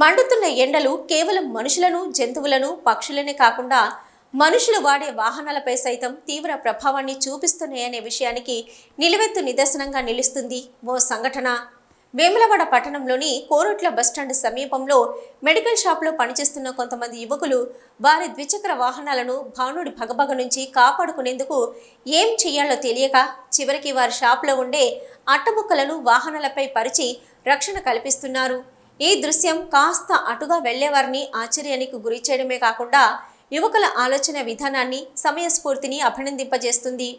మండుతున్న ఎండలు కేవలం మనుషులను జంతువులను పక్షులనే కాకుండా మనుషులు వాడే వాహనాలపై సైతం తీవ్ర ప్రభావాన్ని చూపిస్తున్నాయనే విషయానికి నిలువెత్తు నిదర్శనంగా నిలుస్తుంది ఓ సంఘటన. వేములవాడ పట్టణంలోని కోరుట్ల బస్టాండ్ సమీపంలో మెడికల్ షాప్లో పనిచేస్తున్న కొంతమంది యువకులు వారి ద్విచక్ర వాహనాలను భానుడి భగభగ నుంచి కాపాడుకునేందుకు ఏం చేయాలో తెలియక చివరికి వారి షాప్లో ఉండే అట్టముక్కలను వాహనాలపై పరిచి రక్షణ కల్పిస్తున్నారు. ఈ దృశ్యం కాస్త అటుగా వెళ్ళేవారిని ఆశ్చర్యానికి గురి చేయడమే కాకుండా యువకుల ఆలోచన విధానాన్ని సమయస్ఫూర్తిని అభినందింపజేస్తుంది.